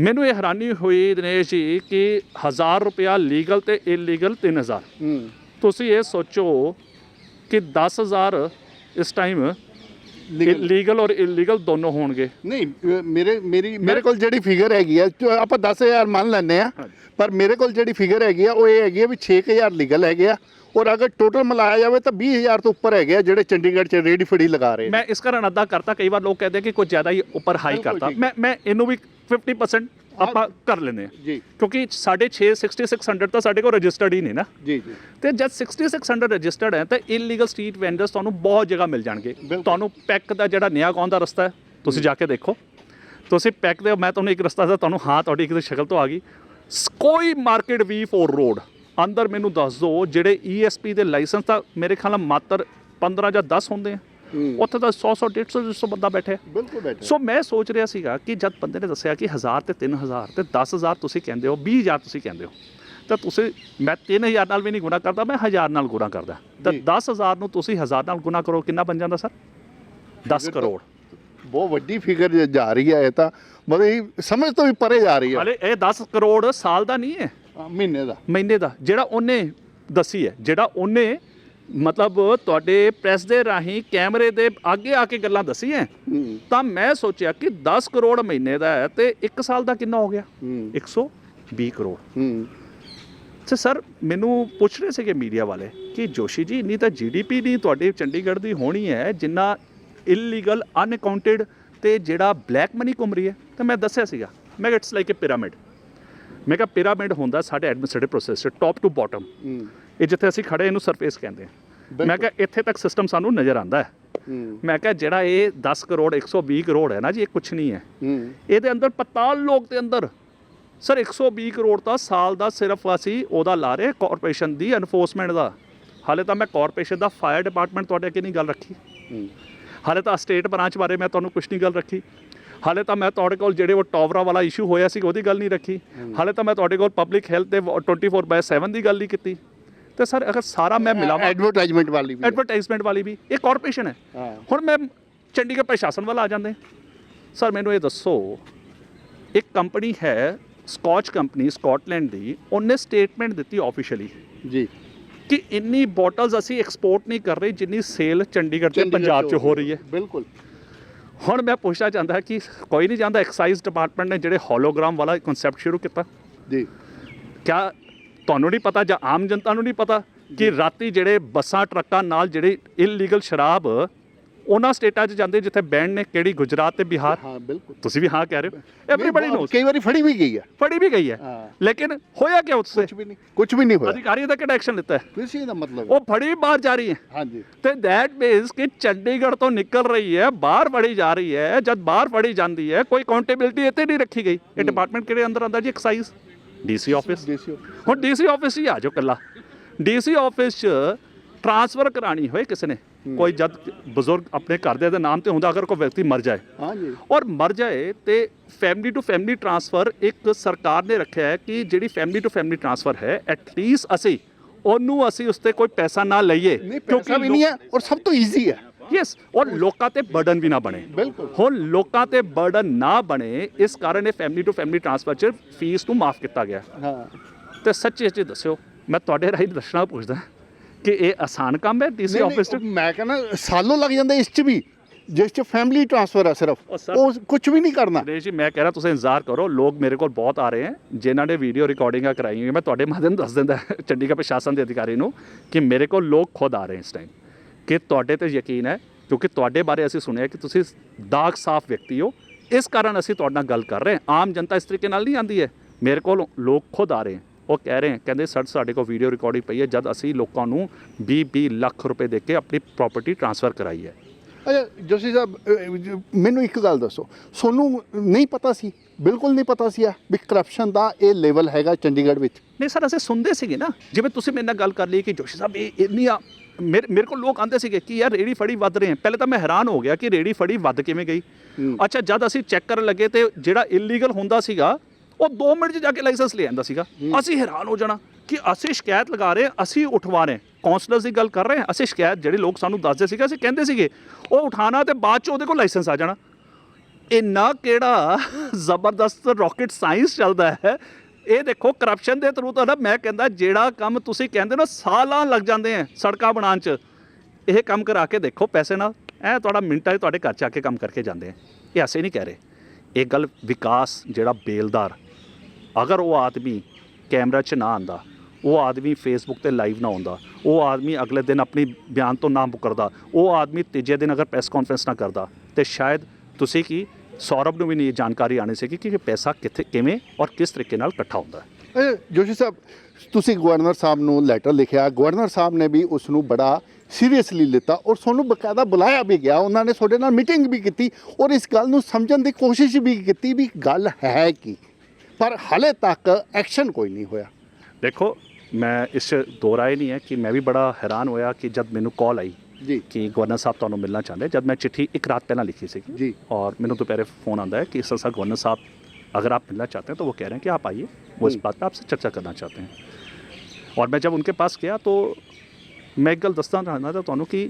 ਮੈਨੂੰ ਇਹ ਹੈਰਾਨੀ ਹੋਈ ਦਿਨੇਸ਼ ਜੀ ਕਿ 1000 ਰੁਪਇਆ ਲੀਗਲ ਤੇ ਇਲੀਗਲ 3000 ਹੂੰ। ਤੁਸੀਂ ਇਹ ਸੋਚੋ ਕਿ 10000 ਇਸ ਟਾਈਮ ਲੀਗਲ ਔਰ ਇਲੀਗਲ ਦੋਨੋਂ ਹੋਣਗੇ। ਨਹੀਂ ਮੇਰੇ ਮੇਰੀ ਮੇਰੇ ਕੋਲ ਜਿਹੜੀ ਫਿਗਰ ਹੈਗੀ ਆ ਆਪਾਂ 10000 ਮੰਨ ਲੈਂਦੇ ਆ ਪਰ ਮੇਰੇ ਕੋਲ ਜਿਹੜੀ ਫਿਗਰ ਹੈਗੀ ਆ ਉਹ ਇਹ ਹੈਗੀ ਆ ਵੀ 6000 ਲੀਗਲ ਹੈਗੇ ਆ। ਔਰ ਅਗਰ ਟੋਟਲ ਮਿਲਾਇਆ ਜਾਵੇ ਤਾਂ 20000 ਤੋਂ ਉੱਪਰ ਹੈਗੇ ਆ ਜਿਹੜੇ ਚੰਡੀਗੜ੍ਹ 'ਚ ਰੇੜੀ ਫੜੀ ਲਗਾ ਰਹੇ ਨੇ। ਮੈਂ ਇਸ ਕਾਰਨ ਅੱਧਾ ਕਰਤਾ ਕਈ ਵਾਰ ਲੋਕ ਕਹਿੰਦੇ ਕਿ ਕੁਝ ਜ਼ਿਆਦਾ ਹੀ ਉੱਪਰ ਹਾਈ ਕਰਤਾ। ਮੈਂ ਮੈਂ ਇਹਨੂੰ ਵੀ 50% ਆਪਾਂ ਕਰ ਲੈਂਦੇ ਹਾਂ। ਜੀ। ਕਿਉਂਕਿ ਸਾਡੇ 6 6600 ਤਾਂ ਸਾਡੇ ਕੋਲ ਰਜਿਸਟਰਡ ਹੀ ਨਹੀਂ ਨਾ। ਜੀ ਜੀ। ਤੇ ਜਦ 6600 ਰਜਿਸਟਰਡ ਹੈ ਤਾਂ ਇਲੀਗਲ ਸਟਰੀਟ ਵੈਂਡਰਸ ਤੁਹਾਨੂੰ ਬਹੁਤ ਜਗ੍ਹਾ ਮਿਲ ਜਾਣਗੇ। ਤੁਹਾਨੂੰ ਪੈਕ ਦਾ ਜਿਹੜਾ ਨਿਆ ਕੌਣ ਦਾ ਰਸਤਾ ਹੈ ਤੁਸੀਂ ਜਾ ਕੇ ਦੇਖੋ। ਤੁਸੀਂ ਪੈਕ ਦੇ ਮੈਂ ਤੁਹਾਨੂੰ ਇੱਕ ਰਸਤਾ ਦਾ ਤੁਹਾਨੂੰ ਹਾਂ ਤੁਹਾਡੀ ਇੱਕ ਸ਼ਕਲ ਤੋਂ ਆ ਗਈ। ਕੋਈ ਮਾਰਕੀਟ V4 ਰੋਡ ਅੰਦਰ ਮੈਨੂੰ ਦੱਸ ਦਿਓ ਜਿਹੜੇ ESP ਦੇ ਲਾਇਸੈਂਸ ਤਾਂ ਮੇਰੇ ਖਿਆਲ ਨਾਲ ਮਾਤਰ 15 ਜਾਂ 10 ਹੁੰਦੇ ਆ। ਉੱਥੇ ਤਾਂ 100 100 150 150 ਬੰਦਾ ਬੈਠਾ ਬਿਲਕੁਲ ਬੈਠੇ ਸੋ ਮੈਂ ਸੋਚ ਰਿਹਾ ਸੀਗਾ ਕਿ ਜਦ ਬੰਦੇ ਨੇ ਦੱਸਿਆ ਕਿ 1000 ਤੇ 3000 ਤੇ 10000 ਤੁਸੀਂ ਕਹਿੰਦੇ ਹੋ 20000 ਤੁਸੀਂ ਕਹਿੰਦੇ ਹੋ ਤਾਂ ਤੁਸੀਂ ਮੈਂ 3000 ਨਾਲ ਵੀ ਨਹੀਂ ਗੁਣਾ ਕਰਦਾ ਮੈਂ 1000 ਨਾਲ ਗੁਣਾ ਕਰਦਾ। ਤਾਂ ਜੀ। 10000 ਨੂੰ ਤੁਸੀਂ 1000 ਨਾਲ ਗੁਣਾ ਕਰੋ ਕਿੰਨਾ ਬਣ ਜਾਂਦਾ ਸਰ? 10 ਫਿਗਰ ਤਾਂ- ਕਰੋੜ। ਬਹੁਤ ਵੱਡੀ ਫਿਗਰ ਜਾ ਰਹੀ ਹੈ ਇਹ ਤਾਂ ਮਤਲਬ ਸਮਝ ਤੋਂ ਵੀ ਪਰੇ ਜਾ ਰਹੀ ਹੈ। ਹਾਲੇ ਇਹ 10 ਕਰੋੜ ਸਾਲ ਦਾ ਨਹੀਂ ਹਾਂ, ਮਹੀਨੇ ਦਾ। ਮਹੀਨੇ ਦਾ ਜਿਹੜਾ ਉਹਨੇ ਦੱਸੀ ਹੈ ਜਿਹੜਾ ਉਹਨੇ ਮਤਲਬ ਤੁਹਾਡੇ ਪ੍ਰੈਸ ਦੇ ਰਾਹੀਂ ਕੈਮਰੇ ਦੇ ਅੱਗੇ ਆ ਕੇ ਗੱਲਾਂ ਦੱਸੀਆਂ ਹੂੰ ਤਾਂ ਮੈਂ ਸੋਚਿਆ ਕਿ 10 ਕਰੋੜ ਮਹੀਨੇ ਦਾ ਹੈ ਤੇ 1 ਸਾਲ ਦਾ ਕਿੰਨਾ ਹੋ ਗਿਆ? ਹੂੰ। 120 ਕਰੋੜ। ਤੇ ਸਰ ਮੈਨੂੰ ਪੁੱਛ ਰਹੇ ਸੀਗੇ ਮੀਡੀਆ ਵਾਲੇ ਕਿ ਜੋਸ਼ੀ ਜੀ ਇੰਨੀ ਤਾਂ ਜੀਡੀਪੀ ਨਹੀਂ ਤੁਹਾਡੇ ਚੰਡੀਗੜ੍ਹ ਦੀ ਹੋਣੀ ਹੈ ਜਿੰਨਾ ਇਲੀਗਲ ਅਨਅਕਾਊਂਟਡ ਤੇ ਜਿਹੜਾ ਬਲੈਕ ਮਨੀ ਘੁੰਮ ਰਹੀ ਹੈ ਤਾਂ ਮੈਂ ਦੱਸਿਆ ਸੀਗਾ। ਮੈਂ ਇਟਸ ਲਾਈਕ ਅ ਪਿਰਾਮਿਡ ਮੈਂ ਕਿਹਾ ਪਿਰਾਮਿਡ ਹੁੰਦਾ ਸਾਡੇ administrative process top to bottom ਇਹ ਜਿੱਥੇ ਅਸੀਂ ਖੜੇ ਇਹਨੂੰ ਸਰਫੇਸ ਕਹਿੰਦੇ ਆ ਮੈਂ। ਕਿਹਾ ਇੱਥੇ ਤੱਕ ਸਿਸਟਮ ਸਾਨੂੰ ਨਜ਼ਰ ਆਂਦਾ ਹੈ। ਮੈਂ ਕਿਹਾ ਜਿਹੜਾ ਇਹ 10 ਕਰੋੜ 120 ਕਰੋੜ ਹੈ ਨਾ ਜੀ ਇਹ ਕੁਝ ਨਹੀਂ ਹੈ। ਇਹਦੇ ਅੰਦਰ ਪਤਾਲ ਲੋਕ ਦੇ ਅੰਦਰ। ਸਰ 120 ਕਰੋੜ ਤਾਂ ਸਾਲ ਦਾ ਸਿਰਫ ਅਸੀਂ ਉਹਦਾ ਲਾ ਰਹੇ ਕਾਰਪੋਰੇਸ਼ਨ ਦੀ ਐਨਫੋਰਸਮੈਂਟ ਦਾ। ਹਾਲੇ ਤਾਂ ਮੈਂ ਕਾਰਪੋਰੇਸ਼ਨ ਦਾ ਫਾਇਰ ਡਿਪਾਰਟਮੈਂਟ ਤੁਹਾਡੇ ਅੱਗੇ ਨਹੀਂ ਗੱਲ ਰੱਖੀ। ਹਾਲੇ ਤਾਂ ਸਟੇਟ ਬ੍ਰਾਂਚ ਬਾਰੇ ਮੈਂ ਤੁਹਾਨੂੰ ਕੁਝ ਨਹੀਂ ਗੱਲ ਰੱਖੀ। ਹਾਲੇ ਤਾਂ ਮੈਂ ਤੁਹਾਡੇ ਕੋਲ ਜਿਹੜੇ ਉਹ ਟਾਵਰਾਂ ਵਾਲਾ ਇਸ਼ੂ ਹੋਇਆ ਸੀ ਉਹਦੀ ਗੱਲ ਨਹੀਂ ਰੱਖੀ। ਹਾਲੇ ਤਾਂ ਮੈਂ ਤੁਹਾਡੇ ਕੋਲ ਪਬਲਿਕ ਹੈਲਥ ਦੇ 24/7 ਦੀ ਗੱਲ ਨਹੀਂ ਕੀਤੀ। ਤੇ ਸਰ ਅਗਰ ਸਾਰਾ ਮੈਂ ਮਿਲਾਵਾਂ ਐਡਵਰਟਾਈਜ਼ਮੈਂਟ ਵਾਲੀ ਵੀ। ਐਡਵਰਟਾਈਜ਼ਮੈਂਟ ਵਾਲੀ ਵੀ। ਇਹ ਕਾਰਪੋਰੇਸ਼ਨ ਹੈ। ਹਾਂ। ਹੁਣ ਮੈਂ ਚੰਡੀਗੜ੍ਹ ਪ੍ਰਸ਼ਾਸਨ ਵੱਲ ਆ ਜਾਂਦੇ। ਸਰ ਮੈਨੂੰ ਇਹ ਦੱਸੋ ਇੱਕ ਕੰਪਨੀ ਹੈ ਸਕਾਚ ਕੰਪਨੀ ਸਕਾਟਲੈਂਡ ਦੀ। ਉਹਨੇ ਸਟੇਟਮੈਂਟ ਦਿੱਤੀ ਆਫੀਸ਼ੀਅਲੀ ਜੀ। ਕਿ ਇੰਨੀ ਬੋਟਲਸ ਅਸੀਂ ਐਕਸਪੋਰਟ ਨਹੀਂ ਕਰ ਰਹੇ ਜਿੰਨੀ ਸੇਲ ਚੰਡੀਗੜ੍ਹ ਤੇ ਪੰਜਾਬ 'ਚ ਹੋ ਰਹੀ ਹੈ। ਬਿਲਕੁਲ। ਹੁਣ ਮੈਂ ਪੁੱਛਣਾ ਚਾਹੁੰਦਾ ਕਿ ਕੋਈ ਨਹੀਂ ਜਾਣਦਾ ਐਕਸਾਈਜ਼ ਡਿਪਾਰਟਮੈਂਟ ਨੇ ਜਿਹੜੇ ਹੋਲੋਗ੍ਰਾਮ ਵਾਲਾ ਕਨਸੈਪਟ ਸ਼ੁਰੂ ਕੀਤਾ? ਜੀ। ਕਿਆ ਤੁਹਾਨੂੰ ਨਹੀਂ ਪਤਾ ਜਾਂ ਆਮ ਜਨਤਾ ਨੂੰ ਨਹੀਂ ਪਤਾ ਕਿ ਰਾਤੀ ਜਿਹੜੇ ਬੱਸਾਂ ਟਰੱਕਾਂ ਨਾਲ ਜਿਹੜੇ ਇਲੀਗਲ ਸ਼ਰਾਬ ਉਹਨਾਂ ਸਟੇਟਾਂ 'ਚ ਜਾਂਦੇ ਜਿੱਥੇ ਬੈਨ ਨੇ ਕਿਹੜੀ ਗੁਜਰਾਤ ਤੇ ਬਿਹਾਰ। ਹਾਂ ਬਿਲਕੁਲ। ਤੁਸੀਂ ਵੀ ਹਾਂ ਕਹਿ ਰਹੇ ਹੋ। ਐਵਰੀਬਾਡੀ ਨੋਸ ਕਈ ਵਾਰੀ ਫੜੀ ਵੀ ਗਈ ਹੈ ਫੜੀ ਵੀ ਗਈ ਹੈ। ਲੇਕਿਨ ਹੋਇਆ ਕਿਆ ਉਸ ਕੁਝ ਵੀ ਨਹੀਂ ਕੁਝ ਵੀ ਨਹੀਂ ਹੋਇਆ। ਅਧਿਕਾਰੀਆਂ ਦਾ ਕਿਹੜਾ ਐਕਸ਼ਨ ਲਿੱਤਾ ਹੈ? ਕਿਸੇ ਦਾ ਮਤਲਬ? ਉਹ ਫੜੀ ਬਾਹਰ ਜਾ ਰਹੀ ਹੈ। ਹਾਂਜੀ। ਤੇ ਦੈਟ ਮੀਨਸ ਕਿ ਚੰਡੀਗੜ੍ਹ ਤੋਂ ਨਿਕਲ ਰਹੀ ਹੈ ਬਾਹਰ ਫੜੀ ਜਾ ਰਹੀ ਹੈ। ਜਦ ਬਾਹਰ ਫੜੀ ਜਾਂਦੀ ਹੈ ਕੋਈ ਕਾਊਂਟੇਬਿਲਟੀ ਇੱਥੇ ਨਹੀਂ ਰੱਖੀ ਗਈ। ਇਹ ਡਿਪਾਰਟਮੈਂਟ ਕਿਹੜੇ ਅੰਦਰ ਆਂਦਾ ਜੀ? ਐਕਸਾਈਜ਼ ਡੀਸੀ ਆਫਿਸ ਹੁਣ ਡੀਸੀ ਆਫਿਸ ਹੀ ਆ ਜਾਓ ਕੱਲਾ ਡੀਸੀ ਆਫਿਸ 'ਚ ਟ੍ਰਾਂਸਫਰ ਕਰਾਣੀ ਹੋਏ ਕਿਸੇ ਨੇ ਕੋਈ ਜਦ ਬਜ਼ੁਰਗ ਆਪਣੇ ਘਰ ਦੇ ਦੇ ਨਾਮ ਤੇ ਹੁੰਦਾ ਅਗਰ ਕੋਈ ਵਿਅਕਤੀ ਮਰ ਜਾਏ। ਹਾਂਜੀ। ਔਰ ਮਰ ਜਾਏ ਤੇ ਫੈਮਿਲੀ ਟੂ ਫੈਮਿਲੀ ਟ੍ਰਾਂਸਫਰ ਇੱਕ ਸਰਕਾਰ ਨੇ ਰੱਖਿਆ ਹੈ ਕਿ ਜਿਹੜੀ ਫੈਮਿਲੀ ਟੂ ਫੈਮਿਲੀ ਟ੍ਰਾਂਸਫਰ ਹੈ ਐਟਲੀਸਟ ਅਸੀਂ ਉਹਨੂੰ ਅਸੀਂ ਉਸ ਤੇ ਕੋਈ ਪੈਸਾ ਨਾ ਲਈਏ ਵੀ ਨਹੀਂ ਹੈ ਔਰ ਸਭ ਤੋਂ ਈਜ਼ੀ ਹੈ। ਯੈਸ ਔਰ ਲੋਕਾਂ ਤੇ ਬਰਡਨ ਵੀ ਨਾ ਬਣੇ। ਬਿਲਕੁਲ। ਹੁਣ ਲੋਕਾਂ ਤੇ ਬਰਡਨ ਨਾ ਬਣੇ ਇਸ ਕਾਰਨ ਇਹ ਫੈਮਿਲੀ ਟੂ ਫੈਮਿਲੀ ਟ੍ਰਾਂਸਫਰ 'ਚ ਫੀਸ ਨੂੰ ਮਾਫ ਕੀਤਾ ਗਿਆ। ਹਾਂ। ਤੇ ਸੱਚੀ ਸੱਚੀ ਦੱਸਿਓ ਮੈਂ ਤੁਹਾਡੇ ਰਾਹੀਂ ਦੱਸਣਾ ਪੁੱਛਦਾ। ਕਿ ਇਹ ਆਸਾਨ ਕੰਮ ਹੈ ਡੀਸੀ ਆਫਿਸ 'ਚ? ਮੈਂ ਕਹਿੰਦਾ ਸਾਲੋਂ ਲੱਗ ਜਾਂਦੇ ਇਸ ਚ ਵੀ ਜਿਸ ਚ ਫੈਮਿਲੀ ਟ੍ਰਾਂਸਫਰ ਹੈ ਸਿਰਫ। ਉਹ ਸਰ- ਉਹ ਕੁਝ ਵੀ ਨਹੀਂ ਕਰਨਾ। ਨਰੇਸ਼ ਜੀ ਮੈਂ ਕਹਿ ਰਿਹਾ ਤੁਸੀਂ ਇੰਤਜ਼ਾਰ ਕਰੋ ਲੋਕ ਮੇਰੇ ਕੋਲ ਬਹੁਤ ਆ ਰਹੇ ਹਨ ਜਿਨ੍ਹਾਂ ਨੇ ਵੀਡੀਓ ਰਿਕਾਰਡਿੰਗਾਂ ਕਰਾਈਆਂ ਹੋਈਆਂ। ਮੈਂ ਤੁਹਾਡੇ ਮਾਧਿਅਮ ਦੱਸ ਦਿੰਦਾ ਚੰਡੀਗੜ੍ਹ ਪ੍ਰਸ਼ਾਸਨ ਦੇ ਅਧਿਕਾਰੀ ਨੂੰ ਕਿ ਮੇਰੇ ਕੋਲ ਲੋਕ ਖੁਦ ਆ ਰਹੇ ਇਸ ਟਾਈਮ ਕਿ ਤੁਹਾਡੇ ਤੇ ਯਕੀਨ ਹੈ ਕਿਉਂਕਿ ਤੁਹਾਡੇ ਬਾਰੇ ਅਸੀਂ ਸੁਣਿਆ ਕਿ ਤੁਸੀਂ ਦਾਗ ਸਾਫ਼ ਵਿਅਕਤੀ ਹੋ। ਇਸ ਕਾਰਨ ਅਸੀਂ ਤੁਹਾਡੇ ਨਾਲ ਗੱਲ ਕਰ ਰਹੇ ਹਾਂ। ਆਮ ਜਨਤਾ ਇਸ ਤਰੀਕੇ ਨਾਲ ਨਹੀਂ ਆਂਦੀ ਹੈ। ਮੇਰੇ ਕੋਲ ਲੋਕ ਖੁਦ ਆ ਰਹੇ ਹਨ ਉਹ ਕਹਿ ਰਹੇ ਕਹਿੰਦੇ ਸਰ ਸਾਡੇ ਕੋਲ ਵੀਡੀਓ ਰਿਕਾਰਡਿੰਗ ਪਈ ਹੈ ਜਦ ਅਸੀਂ ਲੋਕਾਂ ਨੂੰ 20 20 ਲੱਖ ਰੁਪਏ ਦੇ ਕੇ ਆਪਣੀ ਪ੍ਰਾਪਰਟੀ ਟ੍ਰਾਂਸਫਰ ਕਰਾਈ ਹੈ। ਅੱਛਾ ਜੋਸ਼ੀ ਸਾਹਿਬ ਮੈਨੂੰ ਇੱਕ ਗੱਲ ਦੱਸੋ। ਸੋਨੂੰ ਨਹੀਂ ਪਤਾ ਸੀ ਬਿਲਕੁਲ ਨਹੀਂ ਪਤਾ ਸੀ ਆ ਵੀ ਕਰਪਸ਼ਨ ਦਾ ਇਹ ਲੈਵਲ ਹੈਗਾ ਚੰਡੀਗੜ੍ਹ ਵਿੱਚ? ਨਹੀਂ ਸਰ ਅਸੀਂ ਸੁਣਦੇ ਸੀਗੇ ਨਾ। ਜਿਵੇਂ ਤੁਸੀਂ ਮੇਰੇ ਨਾਲ ਗੱਲ ਕਰ ਲਈ ਕਿ ਜੋਸ਼ੀ ਸਾਹਿਬ ਇਹ ਇੰਨੀਆਂ ਮੇਰੇ ਮੇਰੇ ਕੋਲ ਲੋਕ ਆਂਦੇ ਸੀਗੇ ਕਿ ਯਾਰ ਰੇੜੀ ਫੜੀ ਵੱਧ ਰਹੇ ਹੈ ਪਹਿਲੇ ਤਾਂ ਮੈਂ ਹੈਰਾਨ ਹੋ ਗਿਆ ਕਿ ਰੇੜੀ ਫੜੀ ਵੱਧ ਕਿਵੇਂ ਗਈ। ਅੱਛਾ ਜਦ ਅਸੀਂ ਚੈੱਕ ਕਰਨ ਲੱਗੇ ਤੇ ਜਿਹੜਾ ਇਲੀਗਲ ਹੁੰਦਾ ਸੀਗਾ ਉਹ 2 ਮਿੰਟ 'ਚ ਜਾ ਕੇ ਲਾਇਸੈਂਸ ਲੈ ਆਂਦਾ ਸੀਗਾ। ਅਸੀਂ ਹੈਰਾਨ ਹੋ ਜਾਣਾ ਕਿ ਅਸੀਂ ਸ਼ਿਕਾਇਤ ਲਗਾ ਰਹੇ ਅਸੀਂ ਉਠਵਾ ਰਹੇ ਕਾਉਂਸਲਰਸ ਦੀ ਗੱਲ ਕਰ ਰਹੇ ਅਸੀਂ ਸ਼ਿਕਾਇਤ ਜਿਹੜੇ ਲੋਕ ਸਾਨੂੰ ਦੱਸਦੇ ਸੀਗੇ ਅਸੀਂ ਕਹਿੰਦੇ ਸੀਗੇ ਉਹ ਉਠਾਣਾ ਤੇ ਬਾਅਦ 'ਚ ਉਹਦੇ ਕੋਲ ਲਾਇਸੈਂਸ ਆ ਜਾਣਾ। ਇੰਨਾ ਕਿਹੜਾ ਜ਼ਬਰਦਸਤ ਰਾਕਟ ਸਾਇੰਸ ਚੱਲਦਾ ਹੈ। ਇਹ ਦੇਖੋ ਕਰਪਸ਼ਨ ਦੇ ਥਰੂ ਤਾਂ ਮੈਂ ਕਹਿੰਦਾ ਜਿਹੜਾ ਕੰਮ ਤੁਸੀਂ ਕਹਿੰਦੇ ਨਾ ਸਾਲਾਂ ਲੱਗ ਜਾਂਦੇ ਆ ਸੜਕਾਂ ਬਣਾਉਣ 'ਚ। ਇਹ ਕੰਮ ਕਰਾ ਕੇ ਦੇਖੋ ਪੈਸੇ ਨਾਲ। ਐ ਤੁਹਾਡਾ ਮਿੰਟਾਂ 'ਚ ਤੁਹਾਡੇ ਘਰ 'ਚ ਆ ਕੇ ਕੰਮ ਕਰਕੇ ਜਾਂਦੇ ਆ ਇਹ ਐਸੇ ਨਹੀਂ ਕਹਿ ਰਹੇ। ਇਹ ਗੱਲ ਵਿਕਾਸ ਜਿਹੜਾ ਬੇਲਦਾਰ ਅਗਰ ਉਹ ਆਦਮੀ ਕੈਮਰਾ 'ਚ ਨਾ ਆਂਦਾ, ਉਹ ਆਦਮੀ ਫੇਸਬੁੱਕ ਤੇ ਲਾਈਵ ਨਾ ਆਉਂਦਾ ਉਹ ਆਦਮੀ ਅਗਲੇ ਦਿਨ ਆਪਣੀ ਬਿਆਨ ਤੋਂ ਨਾ ਮੁਕਰਦਾ, ਉਹ ਆਦਮੀ ਤੀਜੇ ਦਿਨ ਅਗਰ ਪ੍ਰੈਸ ਕਾਨਫਰੰਸ ਨਾ ਕਰਦਾ, ਤੇ ਸ਼ਾਇਦ ਤੁਸੀਂ ਕੀ ਸੌਰਭ ਨੂੰ ਵੀ ਨਹੀਂ ਇਹ ਜਾਣਕਾਰੀ ਆਣੀ ਸੀ ਕਿ ਪੈਸਾ ਕਿੱਥੇ, ਕਿਵੇਂ ਔਰ ਕਿਸ ਤਰੀਕੇ ਨਾਲ ਇਕੱਠਾ ਹੁੰਦਾ ਹੈ। ਜੋਸ਼ੀ ਸਾਹਿਬ, ਤੁਸੀਂ ਗਵਰਨਰ ਸਾਹਿਬ ਨੂੰ ਲੈਟਰ ਲਿਖਿਆ, ਗਵਰਨਰ ਸਾਹਿਬ ਨੇ ਵੀ ਉਸ ਨੂੰ ਬੜਾ ਸੀਰੀਅਸਲੀ ਲਿੱਤਾ ਔਰ ਤੁਹਾਨੂੰ ਬਕਾਇਦਾ ਬੁਲਾਇਆ ਵੀ ਗਿਆ, ਉਹਨਾਂ ਨੇ ਤੁਹਾਡੇ ਨਾਲ ਮੀਟਿੰਗ ਵੀ ਕੀਤੀ ਔਰ ਇਸ ਗੱਲ ਨੂੰ ਸਮਝਣ ਦੀ ਕੋਸ਼ਿਸ਼ ਵੀ ਕੀਤੀ ਵੀ ਗੱਲ ਹੈ ਕੀ। ਪਰ ਹਾਲੇ ਤੱਕ ਐਕਸ਼ਨ ਕੋਈ ਨਹੀਂ ਹੋਇਆ ਦੇਖੋ ਮੈਂ ਇਸ 'ਚ ਦੋ ਰਾਏ ਨਹੀਂ ਹੈ ਕਿ ਮੈਂ ਵੀ ਬੜਾ ਹੈਰਾਨ ਹੋਇਆ ਕਿ ਜਦ ਮੈਨੂੰ ਕਾਲ ਆਈ ਜੀ ਕਿ ਗਵਰਨਰ ਸਾਹਿਬ ਤੁਹਾਨੂੰ ਮਿਲਣਾ ਚਾਹੁੰਦੇ ਜਦ ਮੈਂ ਚਿੱਠੀ ਇੱਕ ਰਾਤ ਪਹਿਲਾਂ ਲਿਖੀ ਸੀ जी और मैंने दोपहर फ़ोन आता है कि सर सर गवर्नर साहब अगर आप मिलना चाहते हैं तो वो कह रहे हैं कि आप आइए वो इस हम्म। बात पे आपसे चर्चा करना चाहते हैं और मैं जब उनके पास गया तो मैं एक गल दसदा रहना था ਤੁਹਾਨੂੰ ਕਿ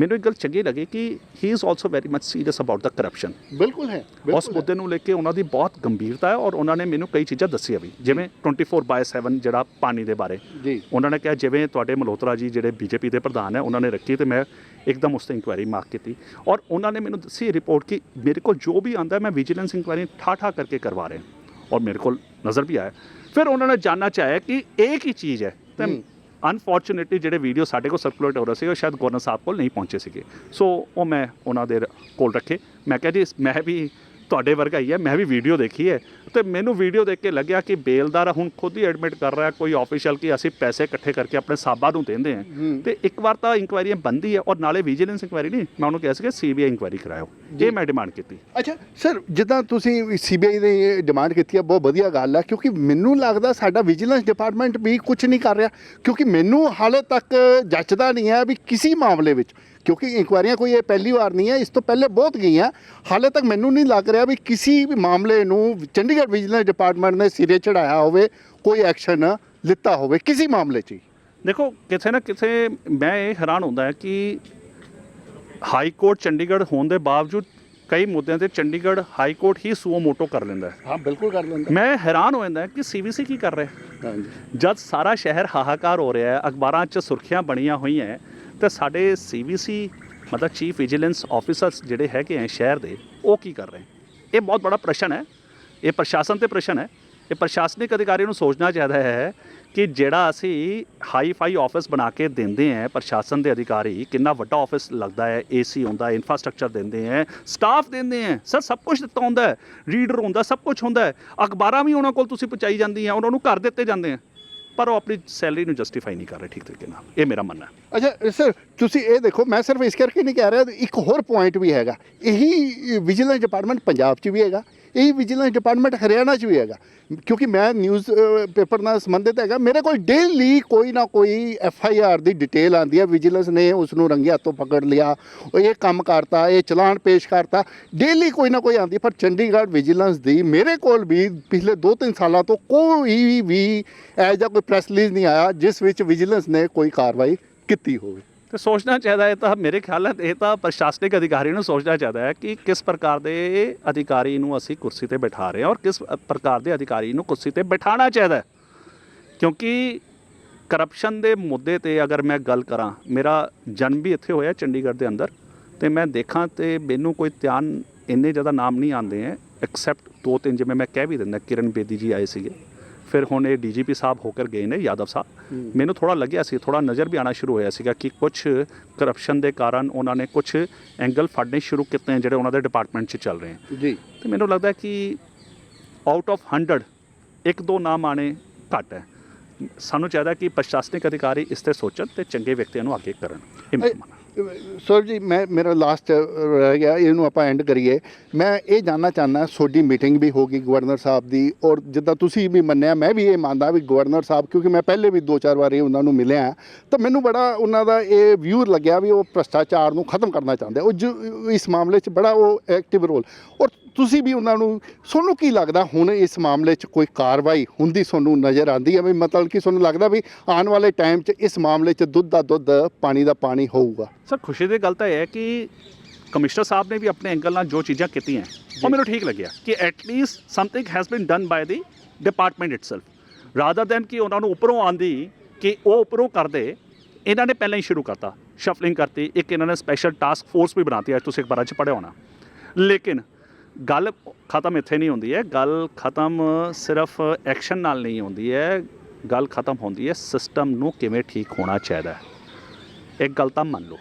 ਮੈਨੂੰ ਇੱਕ ਗੱਲ ਚੰਗੀ ਲੱਗੀ ਕਿ he is also very much serious about the corruption ਬਿਲਕੁਲ ਹੈ ਉਸ। ਮੁੱਦੇ ਨੂੰ ਲੈ ਕੇ ਉਹਨਾਂ ਦੀ ਬਹੁਤ ਗੰਭੀਰਤਾ ਹੈ ਔਰ ਉਹਨਾਂ ਨੇ ਮੈਨੂੰ ਕਈ ਚੀਜ਼ਾਂ ਦੱਸੀਆਂ ਵੀ ਜਿਵੇਂ 24/7 ਜਿਹੜਾ ਪਾਣੀ ਦੇ ਬਾਰੇ। ਜੀ। ਉਹਨਾਂ ਨੇ ਕਿਹਾ ਜਿਵੇਂ ਤੁਹਾਡੇ ਮਲਹੋਤਰਾ ਜੀ ਜਿਹੜੇ ਬੀਜੇਪੀ ਦੇ ਪ੍ਰਧਾਨ ਹੈ ਉਹਨਾਂ ਨੇ ਰੱਖੀ ਤੇ ਮੈਂ ਇੱਕਦਮ ਉਸ ਤੇ ਇਨਕੁਆਇਰੀ ਮਾਰਕ ਕੀਤੀ। ਔਰ ਉਹਨਾਂ ਨੇ ਮੈਨੂੰ ਦੱਸੀ ਰਿਪੋਰਟ ਕਿ ਮੇਰੇ ਕੋਲ ਜੋ ਵੀ ਆਂਦਾ ਮੈਂ ਵਿਜੀਲੈਂਸ ਇਨਕੁਆਇਰੀ ਠਾ ਠਾ ਕਰਕੇ ਕਰਵਾ ਰਹੇ। ਔਰ ਮੇਰੇ ਕੋਲ ਨਜ਼ਰ ਵੀ ਆਇਆ। ਫਿਰ ਉਹਨਾਂ ਨੇ ਜਾਨਣਾ ਚਾਹਿਆ ਕਿ ਇਹ ਕੀ ਚੀਜ਼ ਹੈ? ਤੇ ਹੂੰ। ਅਨਫੋਰਚੂਨੇਟਲੀ ਜਿਹੜੇ ਵੀਡੀਓ ਸਾਡੇ ਕੋਲ ਸਰਕੂਲੇਟ ਹੋ ਰਹੇ ਸੀ ਉਹ ਸ਼ਾਇਦ ਗਵਰਨਰ ਸਾਹਿਬ ਕੋਲ ਨਹੀਂ ਪਹੁੰਚੇ ਸੀਗੇ। ਸੋ ਉਹ ਮੈਂ ਉਹਨਾਂ ਦੇ ਕੋਲ ਰੱਖੇ। ਮੈਂ ਕਿਹਾ ਜੀ, ਮੈਂ ਵੀ ਤੁਹਾਡੇ ਵਰਗਾ ਹੀ ਹੈ ਮੈਂ ਵੀ ਵੀਡੀਓ ਦੇਖੀ ਹੈ। ਤੇ ਮੈਨੂੰ ਵੀਡੀਓ ਦੇਖ ਕੇ ਲੱਗਿਆ ਕਿ ਬੇਲਦਾਰ ਹੁਣ ਖੁਦ ਹੀ ਐਡਮਿਟ ਕਰ ਰਿਹਾ ਕੋਈ ਆਫੀਸ਼ੀਅਲ ਕਿ ਅਸੀਂ ਪੈਸੇ ਇਕੱਠੇ ਕਰਕੇ ਆਪਣੇ ਸਾਬਾ ਨੂੰ ਦਿੰਦੇ ਹੂੰ। ਤੇ ਇੱਕ ਵਾਰ ਤਾਂ ਇਨਕੁਆਇਰੀਆਂ ਬੰਦੀ ਹੈ ਔਰ ਨਾਲੇ ਵਿਜੀਲੈਂਸ ਇਨਕੁਆਇਰੀ ਨਹੀਂ ਮੈਂ ਉਹਨੂੰ ਕਿਹਾ ਸੀ ਕਿ ਸੀਬੀਆਈ ਇਨਕੁਆਇਰੀ ਕਰਾਓ ਇਹ ਮੈਂ ਡਿਮਾਂਡ ਕੀਤੀ। ਅੱਛਾ ਸਰ ਜਿੱਦਾਂ ਤੁਸੀਂ ਸੀਬੀਆਈ ਦੀ ਡਿਮਾਂਡ ਕੀਤੀ ਹੈ ਬਹੁਤ ਵਧੀਆ ਗੱਲ ਹੈ ਕਿਉਂਕਿ ਮੈਨੂੰ ਲੱਗਦਾ ਸਾਡਾ ਵਿਜੀਲੈਂਸ ਡਿਪਾਰਟਮੈਂਟ ਵੀ ਕੁਝ ਨਹੀਂ ਕਰ ਰਿਹਾ ਕਿਉਂਕਿ ਮੈਨੂੰ ਹਾਲੇ ਤੱਕ ਜੱਜਦਾ ਨਹੀਂ ਹੈ ਵੀ ਕਿਸੇ ਮਾਮਲੇ ਵਿੱਚ। ਕਿਉਂਕਿ ਇਨਕੁਆਇਰੀਆਂ ਕੋਈ ਇਹ ਪਹਿਲੀ ਵਾਰ ਨਹੀਂ ਹੈ ਇਸ ਤੋਂ ਪਹਿਲੇ ਬਹੁਤ ਗਈਆਂ। ਹਾਲੇ ਤੱਕ ਮੈਨੂੰ ਨਹੀਂ ਲੱਗ ਰਿਹਾ ਵੀ ਕਿਸੇ ਵੀ ਮਾਮਲੇ ਨੂੰ ਚੰਡੀਗੜ੍ਹ ਵਿਜੀਲੈਂਸ ਡਿਪਾਰਟਮੈਂਟ ਨੇ ਸਿਰੇ ਚੜਾਇਆ ਹੋਵੇ ਕੋਈ ਐਕਸ਼ਨ ਲਿੱਤਾ ਹੋਵੇ ਕਿਸੇ ਮਾਮਲੇ 'ਚ ਹੀ। ਦੇਖੋ ਕਿਥੇ ਨਾ ਕਿਥੇ ਮੈਂ ਇਹ ਹੈਰਾਨ ਹੁੰਦਾ ਹੈ ਕਿ ਹਾਈ ਕੋਰਟ ਚੰਡੀਗੜ੍ਹ ਹੋਣ ਦੇ ਬਾਵਜੂਦ ਕਈ ਮੁੱਦਿਆਂ ਤੇ ਚੰਡੀਗੜ੍ਹ ਹਾਈ ਕੋਰਟ ਹੀ ਸੂਓ ਮੋਟੋ ਕਰ ਲੈਂਦਾ ਹੈ। ਹਾਂ ਬਿਲਕੁਲ ਕਰ ਲੈਂਦਾ ਮੈਂ ਹੈਰਾਨ ਹੋ ਜਾਂਦਾ ਕਿ ਸੀਬੀਸੀ ਕੀ ਕਰ ਰਿਹਾ ਹਾਂਜੀ। ਜਦ ਸਾਰਾ ਸ਼ਹਿਰ ਹਾਹਾਕਾਰ ਹੋ ਰਿਹਾ ਹੈ ਅਖਬਾਰਾਂ 'ਚ ਸੁਰਖੀਆਂ ਬਣੀਆਂ ਹੋਈਆਂ ਹੈ, ਤੇ ਸਾਡੇ ਸੀਬੀਸੀ ਮਤਲਬ ਚੀਫ ਵਿਜੀਲੈਂਸ ਆਫੀਸਰਸ ਜਿਹੜੇ ਹੈਗੇ ਹੈ ਸ਼ਹਿਰ ਦੇ, ਉਹ ਕੀ ਕਰ ਰਹੇ ਇਹ ਬਹੁਤ ਬੜਾ ਪ੍ਰਸ਼ਨ ਹੈ। ਇਹ ਪ੍ਰਸ਼ਾਸਨ ਤੇ ਪ੍ਰਸ਼ਨ ਹੈ। ਇਹ ਪ੍ਰਸ਼ਾਸਨਿਕ ਅਧਿਕਾਰੀ ਨੂੰ ਸੋਚਣਾ ਚਾਹੀਦਾ ਹੈ ਕਿ ਜਿਹੜਾ ਅਸੀਂ ਹਾਈ ਫਾਈ ਆਫਿਸ ਬਣਾ ਕੇ ਦਿੰਦੇ ਹਾਂ ਪ੍ਰਸ਼ਾਸਨ ਦੇ ਅਧਿਕਾਰੀ, ਕਿੰਨਾ ਵੱਡਾ ਆਫਿਸ ਲੱਗਦਾ ਹੈ ਏਸੀ ਹੁੰਦਾ ਹੈ ਇਨਫਰਾਸਟ੍ਰਕਚਰ ਦਿੰਦੇ ਹੈ ਸਟਾਫ ਦਿੰਦੇ ਹੈ ਸਰ ਸਭ ਕੁਝ ਦਿੱਤਾ ਹੁੰਦਾ ਹੈ। ਰੀਡਰ ਹੁੰਦਾ, ਸਭ ਕੁਝ ਹੁੰਦਾ ਹੈ। ਅਖਬਾਰਾਂ ਵੀ ਉਹਨਾਂ ਕੋਲ ਤੁਸੀਂ ਪਹੁੰਚਾਈ ਜਾਂਦੀਆਂ, ਉਹਨਾਂ ਨੂੰ ਘਰ ਦਿੱਤੇ ਜਾਂਦੇ ਆ। ਪਰ ਉਹ ਆਪਣੀ ਸੈਲਰੀ ਨੂੰ ਜਸਟੀਫਾਈ ਨਹੀਂ ਕਰ ਰਹੇ ਠੀਕ ਤਰੀਕੇ ਨਾਲ। ਇਹ ਮੇਰਾ ਮੰਨਣਾ ਹੈ। ਅੱਛਾ ਸਰ, ਤੁਸੀਂ ਇਹ ਦੇਖੋ, ਮੈਂ ਸਿਰਫ ਇਸ ਕਰਕੇ ਨਹੀਂ ਕਹਿ ਰਿਹਾ, ਇੱਕ ਹੋਰ ਪੁਆਇੰਟ ਵੀ ਹੈਗਾ। ਇਹੀ ਵਿਜੀਲੈਂਸ ਡਿਪਾਰਟਮੈਂਟ ਪੰਜਾਬ 'ਚ ਵੀ ਹੈਗਾ। ਇਹ ਵਿਜੀਲੈਂਸ ਡਿਪਾਰਟਮੈਂਟ ਹਰਿਆਣਾ 'ਚ ਵੀ ਹੈਗਾ। ਕਿਉਂਕਿ ਮੈਂ ਨਿਊਜ਼ ਪੇਪਰ ਨਾਲ ਸੰਬੰਧਿਤ ਹੈਗਾ। ਮੇਰੇ ਕੋਲ ਡੇਲੀ ਕੋਈ ਨਾ ਕੋਈ ਐਫ ਆਈ ਆਰ ਦੀ ਡਿਟੇਲ ਆਉਂਦੀ ਹੈ। ਵਿਜੀਲੈਂਸ ਨੇ ਉਸ ਨੂੰ ਰੰਗੇ ਹੱਥੋਂ ਪਕੜ ਲਿਆ, ਉਹ ਇਹ ਕੰਮ ਕਰਤਾ, ਇਹ ਚਲਾਨ ਪੇਸ਼ ਕਰਤਾ। ਡੇਲੀ ਕੋਈ ਨਾ ਕੋਈ ਆਉਂਦੀ ਪਰ ਚੰਡੀਗੜ੍ਹ ਵਿਜੀਲੈਂਸ ਦੀ ਮੇਰੇ ਕੋਲ ਵੀ ਪਿਛਲੇ 2-3 ਸਾਲਾਂ ਤੋਂ ਕੋਈ ਵੀ ਇਹੋ ਜਿਹਾ ਕੋਈ ਪ੍ਰੈਸ ਰਿਲੀਜ਼ ਨਹੀਂ ਆਇਆ, ਜਿਸ ਵਿੱਚ ਵਿਜੀਲੈਂਸ ਨੇ ਕੋਈ ਕਾਰਵਾਈ ਕੀਤੀ ਹੋਵੇ। ਤੇ ਸੋਚਣਾ ਚਾਹੀਦਾ ਹੈ ਤਾਂ ਮੇਰੇ ਖਿਆਲ ਨਾਲ ਇਹ ਤਾਂ ਪ੍ਰਸ਼ਾਸਨਿਕ ਅਧਿਕਾਰੀ ਨੂੰ ਸੋਚਣਾ ਚਾਹੀਦਾ ਹੈ ਕਿ ਕਿਸ ਪ੍ਰਕਾਰ ਦੇ ਅਧਿਕਾਰੀ ਨੂੰ ਅਸੀਂ ਕੁਰਸੀ ਤੇ ਬਿਠਾ ਰਹੇ ਹਾਂ ਔਰ ਕਿਸ ਪ੍ਰਕਾਰ ਦੇ ਅਧਿਕਾਰੀ ਨੂੰ ਕੁਰਸੀ ਤੇ ਬਿਠਾਉਣਾ ਚਾਹੀਦਾ ਹੈ। ਕਿਉਂਕਿ ਕਰਪਸ਼ਨ ਦੇ ਮੁੱਦੇ ਤੇ ਅਗਰ ਮੈਂ ਗੱਲ ਕਰਾਂ, ਮੇਰਾ ਜਨਮ ਵੀ ਇੱਥੇ ਹੋਇਆ ਚੰਡੀਗੜ੍ਹ ਦੇ ਅੰਦਰ ਤੇ ਮੈਂ ਦੇਖਾਂ ਤੇ ਮੈਨੂੰ ਕੋਈ ਧਿਆਨ ਇੰਨੇ ਜ਼ਿਆਦਾ ਨਾਮ ਨਹੀਂ ਆਉਂਦੇ ਹੈ ਐਕਸੈਪਟ ਦੋ ਤਿੰਨ ਜਿਵੇਂ ਮੈਂ ਕਹਿ ਵੀ ਦਿੰਦਾ, ਕਿਰਨ ਬੇਦੀ ਜੀ ਆਏ ਸੀਗੇ। ਫਿਰ ਹੁਣ ਇਹ ਡੀਜੀਪੀ ਸਾਹਿਬ ਹੋ ਕਰ ਗਏ ਨੇ ਯਾਦਵ ਸਾਹਿਬ ਮੈਨੂੰ ਥੋੜਾ ਲੱਗਿਆ ਸੀ ਥੋੜਾ ਨਜ਼ਰ ਵੀ ਆਣਾ ਸ਼ੁਰੂ ਹੋਇਆ ਸੀਗਾ ਕਿ ਕੁਝ ਕਰਪਸ਼ਨ ਦੇ ਕਾਰਨ ਉਹਨਾਂ ਨੇ ਕੁਝ ਐਂਗਲ ਫੜਨੇ ਸ਼ੁਰੂ ਕੀਤੇ ਜਿਹੜੇ ਉਹਨਾਂ ਦੇ ਡਿਪਾਰਟਮੈਂਟ 'ਚ ਚੱਲ ਰਹੇ ਹਨ ਜੀ ਤੇ ਮੈਨੂੰ ਲੱਗਦਾ ਕਿ ਆਊਟ ਆਫ 100 ਇੱਕ ਦੋ ਨਾਮ ਆਣੇ ਘੱਟ ਹੈ ਸਾਨੂੰ ਚਾਹੀਦਾ ਕਿ ਪ੍ਰਸ਼ਾਸਨਿਕ ਅਧਿਕਾਰੀ ਇਸ ਤੇ ਸੋਚਣ ਤੇ ਚੰਗੇ ਵਿਅਕਤੀਆਂ ਨੂੰ ਅੱਗੇ ਕਰਨ ਇਹ ਮੰਨਣਾ ਸਰ ਜੀ, ਮੈਂ, ਮੇਰਾ ਲਾਸਟ ਰਹਿ ਗਿਆ, ਇਹਨੂੰ ਆਪਾਂ ਐਂਡ ਕਰੀਏ। ਮੈਂ ਇਹ ਜਾਨਣਾ ਚਾਹੁੰਦਾ, ਤੁਹਾਡੀ ਮੀਟਿੰਗ ਵੀ ਹੋ ਗਈ ਗਵਰਨਰ ਸਾਹਿਬ ਦੀ, ਔਰ ਜਿੱਦਾਂ ਤੁਸੀਂ ਵੀ ਮੰਨਿਆ, ਮੈਂ ਵੀ ਇਹ ਮੰਨਦਾ ਵੀ ਗਵਰਨਰ ਸਾਹਿਬ, ਕਿਉਂਕਿ ਮੈਂ ਪਹਿਲੇ ਵੀ ਦੋ ਚਾਰ ਵਾਰੀ ਉਹਨਾਂ ਨੂੰ ਮਿਲਿਆ ਤਾਂ ਮੈਨੂੰ ਬੜਾ ਉਹਨਾਂ ਦਾ ਇਹ ਵਿਊ ਲੱਗਿਆ ਵੀ ਉਹ ਭ੍ਰਸ਼ਟਾਚਾਰ ਨੂੰ ਖਤਮ ਕਰਨਾ ਚਾਹੁੰਦੇ ਉਹ ਜੋ- ਇਸ ਮਾਮਲੇ 'ਚ ਬੜਾ ਉਹ ਐਕਟਿਵ ਰੋਲ ਔਰ ਤੁਸੀਂ ਵੀ ਉਹਨਾਂ ਨੂੰ, ਤੁਹਾਨੂੰ ਕੀ ਲੱਗਦਾ, ਹੁਣ ਇਸ ਮਾਮਲੇ 'ਚ ਕੋਈ ਕਾਰਵਾਈ ਹੁੰਦੀ ਤੁਹਾਨੂੰ ਨਜ਼ਰ ਆਂਦੀ ਹੈ? ਵੀ ਮਤਲਬ ਕਿ ਤੁਹਾਨੂੰ ਲੱਗਦਾ ਵੀ ਆਉਣ ਵਾਲੇ ਟਾਈਮ 'ਚ ਇਸ ਮਾਮਲੇ 'ਚ ਦੁੱਧ ਦਾ ਦੁੱਧ, ਪਾਣੀ ਦਾ ਪਾਣੀ ਹੋਊਗਾ? ਸਰ ਖੁਸ਼ੀ ਦੀ ਗੱਲ ਤਾਂ ਇਹ ਹੈ ਕਿ ਕਮਿਸ਼ਨਰ ਸਾਹਿਬ ਨੇ ਵੀ ਆਪਣੇ ਐਂਗਲ ਨਾਲ ਜੋ ਚੀਜ਼ਾਂ ਕੀਤੀਆਂ ਉਹ ਮੈਨੂੰ ਠੀਕ ਲੱਗਿਆ ਕਿ at least something has been done by the department itself rather than ਕਿ ਉਹਨਾਂ ਨੂੰ ਉੱਪਰੋਂ ਆਂਦੀ ਕਿ ਉਹ ਉੱਪਰੋਂ ਕਰਦੇ ਇਹਨਾਂ ਨੇ ਪਹਿਲਾਂ ਹੀ ਸ਼ੁਰੂ ਕਰਤਾ। ਸ਼ਫਲਿੰਗ ਕਰਤੀ ਇੱਕ ਇਹਨਾਂ ਨੇ ਸਪੈਸ਼ਲ ਟਾਸਕ ਫੋਰਸ ਵੀ ਬਣਾਤੀ ਅੱਜ ਤੁਸੀਂ ਅਖਬਾਰਾਂ 'ਚ ਪੜ੍ਹਿਆ ਹੋਣਾ। ਲੇਕਿਨ ਗੱਲ ਖਤਮ ਇੱਥੇ ਨਹੀਂ ਹੁੰਦੀ ਹੈ ਗੱਲ ਖਤਮ ਸਿਰਫ ਐਕਸ਼ਨ ਨਾਲ ਨਹੀਂ ਹੁੰਦੀ ਹੈ ਗੱਲ ਖਤਮ ਹੁੰਦੀ ਹੈ ਸਿਸਟਮ ਨੂੰ ਕਿਵੇਂ ਠੀਕ ਹੋਣਾ ਚਾਹੀਦਾ ਹੈ। ਇੱਕ ਗੱਲ ਤਾਂ ਮੰਨ ਲਓ।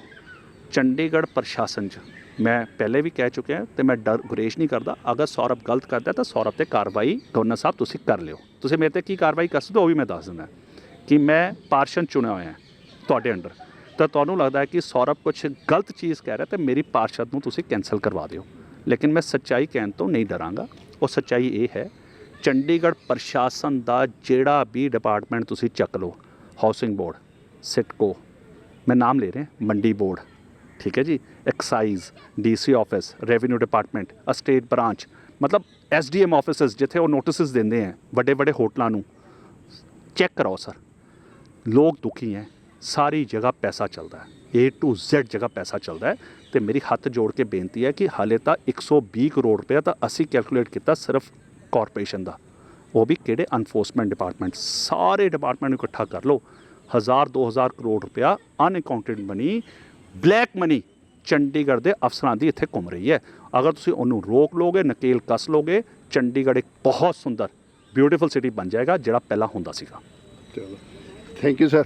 ਚੰਡੀਗੜ੍ਹ ਪ੍ਰਸ਼ਾਸਨ 'ਚ। ਮੈਂ ਪਹਿਲੇ ਵੀ ਕਹਿ ਚੁੱਕਿਆ ਤੇ ਮੈਂ ਡਰ ਗੁਰੇਸ਼ ਨਹੀਂ ਕਰਦਾ। ਅਗਰ ਸੌਰਭ ਗਲਤ ਕਰਦਾ ਤਾਂ ਸੌਰਭ ਤੇ ਕਾਰਵਾਈ ਗਵਰਨਰ ਸਾਹਿਬ ਤੁਸੀਂ ਕਰ ਲਿਓ। ਤੁਸੀਂ ਮੇਰੇ ਤੇ ਕੀ ਕਾਰਵਾਈ ਕਰ ਸਕਦੇ ਹੋ, ਉਹ ਵੀ ਮੈਂ ਦੱਸ ਦਿੰਦਾ। ਕਿ ਮੈਂ ਪਾਰਸ਼ਨ ਚੁਣਿਆ ਹੋਇਆ ਤੁਹਾਡੇ ਅੰਡਰ। ਤਾਂ ਤੁਹਾਨੂੰ ਲੱਗਦਾ ਹੈ ਕਿ ਸੌਰਭ ਕੁਝ ਗਲਤ ਚੀਜ਼ ਕਹਿ ਰਿਹਾ ਤੇ ਮੇਰੀ ਪਾਰਸ਼ਦ ਨੂੰ ਤੁਸੀਂ ਕੈਨਸਲ ਕਰਵਾ ਦਿਓ। ਲੇਕਿਨ ਮੈਂ ਸੱਚਾਈ ਕਹਿਣ ਤੋਂ ਨਹੀਂ ਡਰਾਂਗਾ। ਉਹ ਸੱਚਾਈ ਇਹ ਹੈ, ਚੰਡੀਗੜ੍ਹ ਪ੍ਰਸ਼ਾਸਨ ਦਾ ਜਿਹੜਾ ਵੀ ਡਿਪਾਰਟਮੈਂਟ ਤੁਸੀਂ ਚੱਕ ਲਓ, ਹਾਊਸਿੰਗ ਬੋਰਡ, ਸਿਟਕੋ, ਮੈਂ ਨਾਮ ਲੈ ਰਿਹਾ, ਮੰਡੀ ਬੋਰਡ। ਠੀਕ ਹੈ ਜੀ excise DC office revenue department uh state branch ਮਤਲਬ ਐਸਡੀਐਮ ਆਫਿਸਸ ਜਿੱਥੇ ਉਹ ਨੋਟਿਸਸ ਦਿੰਦੇ ਆ ਵੱਡੇ ਵੱਡੇ ਹੋਟਲਾਂ ਨੂੰ। ਚੈੱਕ ਕਰਾਓ ਸਰ, ਲੋਕ ਦੁਖੀ ਹੈ ਸਾਰੀ ਜਗ੍ਹਾ ਪੈਸਾ ਚੱਲਦਾ ਹੈ A to Z ਜਗ੍ਹਾ ਪੈਸਾ ਚੱਲਦਾ ਹੈ ਤੇ ਮੇਰੀ ਹੱਥ ਜੋੜ ਕੇ ਬੇਨਤੀ ਹੈ ਕਿ ਹਾਲੇ ਤਾਂ 120 ਕਰੋੜ ਰੁਪਏ ਤਾਂ ਅਸੀਂ ਕੈਲਕੂਲੇਟ ਕੀਤਾ ਸਿਰਫ ਕਾਰਪੋਰੇਸ਼ਨ ਦਾ। ਉਹ ਵੀ ਕਿਹੜੇ ਅਨਫੋਰਸਮੈਂਟ ਡਿਪਾਰਟਮੈਂਟ ਸਾਰੇ ਡਿਪਾਰਟਮੈਂਟ ਨੂੰ ਇਕੱਠਾ ਕਰ ਲਓ। 1000 2000 ਕਰੋੜ ਰੁਪਇਆ unaccounted money black money Chandigarh ਦੇ ਅਫਸਰਾਂ ਦੀ ਇੱਥੇ ਘੁੰਮ ਰਹੀ ਹੈ। ਅਗਰ ਤੁਸੀਂ ਉਹਨੂੰ ਰੋਕ ਲੋਗੇ, ਨਕੇਲ ਕੱਸ ਲੋਗੇ, ਚੰਡੀਗੜ੍ਹ ਇੱਕ ਬਹੁਤ ਸੁੰਦਰ ਬਿਊਟੀਫੁਲ ਸਿਟੀ ਬਣ ਜਾਏਗਾ, ਜਿਹੜਾ ਪਹਿਲਾਂ ਹੁੰਦਾ ਸੀਗਾ। ਚਲੋ। Thank you sir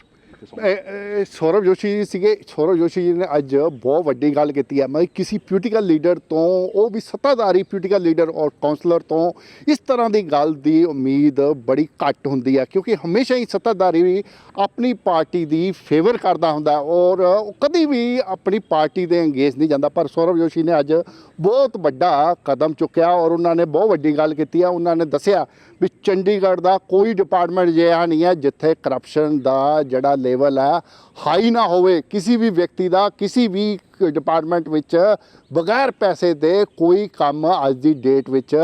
Saurav Joshi ji ਸੀਗੇ। ਸੌਰਵ ਜੋਸ਼ੀ ਜੀ ਨੇ ਅੱਜ ਬਹੁਤ ਵੱਡੀ ਗੱਲ ਕੀਤੀ ਹੈ। ਮੈਂ ਕਿਸੇ ਪੋਲੀਟੀਕਲ ਲੀਡਰ ਤੋਂ, ਉਹ ਵੀ ਸੱਤਾਧਾਰੀ ਪੋਲੀਟੀਕਲ ਲੀਡਰ ਔਰ ਕਾਉਂਸਲਰ ਤੋਂ ਇਸ ਤਰ੍ਹਾਂ ਦੀ ਗੱਲ ਦੀ ਉਮੀਦ ਬੜੀ ਘੱਟ ਹੁੰਦੀ ਹੈ। ਕਿਉਂਕਿ ਹਮੇਸ਼ਾ ਹੀ ਸੱਤਾਧਾਰੀ ਵੀ ਆਪਣੀ ਪਾਰਟੀ ਦੀ ਫੇਵਰ ਕਰਦਾ ਹੁੰਦਾ ਔਰ ਉਹ ਕਦੀ ਵੀ ਆਪਣੀ ਪਾਰਟੀ ਦੇ ਅੰਗੇਜ ਨਹੀਂ ਜਾਂਦਾ। ਪਰ ਸੌਰਵ ਜੋਸ਼ੀ ਨੇ ਅੱਜ ਬਹੁਤ ਵੱਡਾ ਕਦਮ ਚੁੱਕਿਆ ਔਰ ਉਹਨਾਂ ਨੇ ਬਹੁਤ ਵੱਡੀ ਗੱਲ ਕੀਤੀ ਹੈ। ਉਹਨਾਂ ਨੇ ਦੱਸਿਆ ਵੀ ਚੰਡੀਗੜ੍ਹ ਦਾ ਕੋਈ ਡਿਪਾਰਟਮੈਂਟ ਜਿਹਾ ਨਹੀਂ ਹੈ ਜਿੱਥੇ ਕਰਪਸ਼ਨ ਦਾ ਜਿਹੜਾ ਲੈਵਲ ਹੈ। ਹਾਈ ਨਾ ਹੋਵੇ, ਕਿਸੇ ਵੀ ਵਿਅਕਤੀ ਦਾ, ਕਿਸੇ ਵੀ ਡਿਪਾਰਟਮੈਂਟ ਵਿੱਚ ਬਗੈਰ ਪੈਸੇ ਦੇ ਕੋਈ ਕੰਮ ਅੱਜ ਦੀ ਡੇਟ ਵਿੱਚ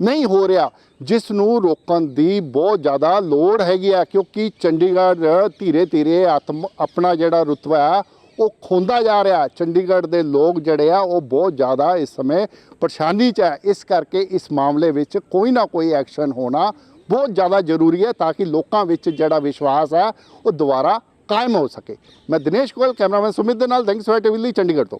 ਨਹੀਂ ਹੋ ਰਿਹਾ ਜਿਸ ਨੂੰ ਰੋਕਣ ਦੀ ਬਹੁਤ ਜ਼ਿਆਦਾ ਲੋੜ ਹੈਗੀ ਆ ਕਿਉਂਕਿ ਚੰਡੀਗੜ੍ਹ ਧੀਰੇ ਧੀਰੇ ਆਤਮ, ਆਪਣਾ ਜਿਹੜਾ ਰੁਤਬਾ ਹੈ, ਉਹ ਖੋਂਦਾ ਜਾ ਰਿਹਾ ਚੰਡੀਗੜ੍ਹ ਦੇ ਲੋਕ ਜਿਹੜੇ ਆ, ਉਹ ਬਹੁਤ ਜ਼ਿਆਦਾ ਇਸ ਸਮੇਂ ਪਰੇਸ਼ਾਨੀ 'ਚ ਹੈ। ਇਸ ਕਰਕੇ ਇਸ ਮਾਮਲੇ ਵਿੱਚ ਕੋਈ ਨਾ ਕੋਈ ਐਕਸ਼ਨ ਹੋਣਾ ਬਹੁਤ ਜ਼ਿਆਦਾ ਜ਼ਰੂਰੀ ਹੈ, ਤਾਂ ਕਿ ਲੋਕਾਂ ਵਿੱਚ ਜਿਹੜਾ ਵਿਸ਼ਵਾਸ ਹੈ, ਉਹ ਦੁਬਾਰਾ ਕਾਇਮ ਹੋ ਸਕੇ। ਮੈਂ ਦਿਨੇਸ਼ ਗੋਇਲ, ਕੈਮਰਾਮੈਨ ਸੁਮਿਤ ਦੇ ਨਾਲ ਥੈਂਕਸ ਫॉर ਟੀਵੀ ਲਈ ਚੰਡੀਗੜ੍ਹ ਤੋਂ।